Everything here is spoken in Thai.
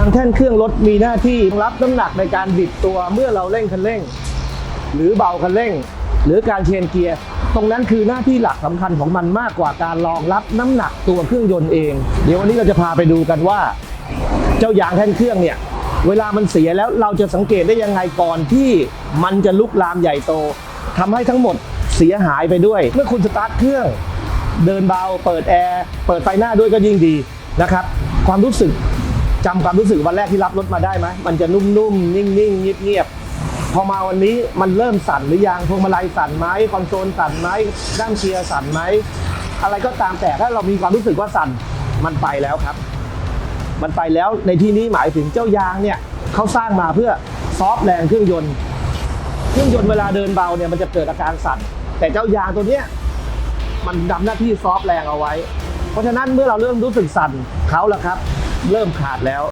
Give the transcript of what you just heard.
างแท่นเครื่องรถมีหน้าที่รับน้ำหนักในการบิดตัวเมื่อเราเร่งคันเร่ง หรือเบาคันเร่ง หรือการเชนเกียร์ตรงนั้นคือหน้าที่หลักสำคัญของมันมากกว่าการรองรับน้ำหนักตัวเครื่องยนต์เอง เดี๋ยววันนี้เราจะพาไปดูกันว่า เจ้ายางแท่นเครื่องเนี่ย เวลามันเสียแล้วเราจะสังเกตได้ยังไงก่อนที่มันจะลุกลามใหญ่โตทำให้ทั้งหมดเสียหายไปด้วย เมื่อคุณสตาร์ทเครื่อง เดินเบา เปิดแอร์เปิดไฟหน้าด้วยก็ยิ่งดีนะครับ ความรู้สึก จำความรู้สึกวันแรกที่รับรถมาได้ไหมมันจะนุ่มๆ นิ่งๆ เงียบๆ พอมาวันนี้มันเริ่มสั่นหรือยังพวงมาลัยสั่นไหมคอนโซลสั่นไหมด้านเกียร์สั่นไหมอะไรก็ตามแต่ถ้าเรามีความรู้สึกว่าสั่นมันไปแล้วครับ มันไปแล้วในที่นี้หมายถึงเจ้ายางเนี่ยเขาสร้างมาเพื่อซอฟต์แรงเครื่องยนต์เครื่องยนต์เวลาเดินเบาเนี่ยมันจะเกิดอาการสั่น แต่เจ้ายางตัวเนี้ยมันทำหน้าที่ซอฟต์แรงเอาไว้ เพราะฉะนั้นเมื่อเราเริ่มรู้สึกสั่นเขาละครับ เริ่มขาดแล้ว